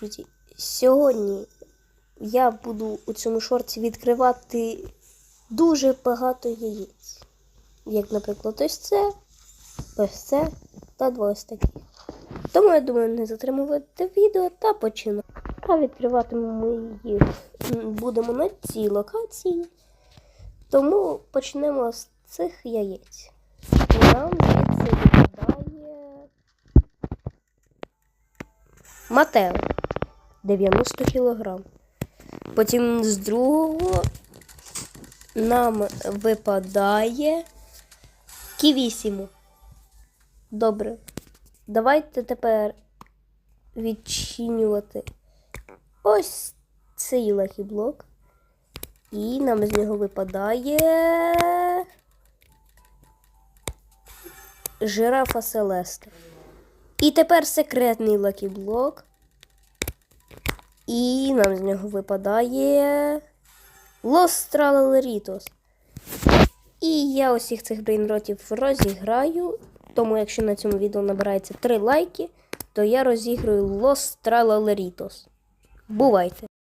Друзі, сьогодні я буду у цьому шорті відкривати дуже багато яєць. Як, наприклад, ось це, ось це та два ось такі. Тому я думаю, не затримувати відео та починаємо. А відкривати ми їх будемо на цій локації. Тому почнемо з цих яєць. Нам звідси випадає Матео 90 кг. Потім з другого нам випадає Ківісіму. Добре. Давайте тепер відчинювати ось цей лахіблок. І нам з нього випадає жирафа Селеста. І тепер секретний лакіблок. І нам з нього випадає Лос Тралерітос. І я усіх цих брейнротів розіграю. Тому, якщо на цьому відео набирається 3 лайки, то я розіграю Лос Тралерітос. Бувайте!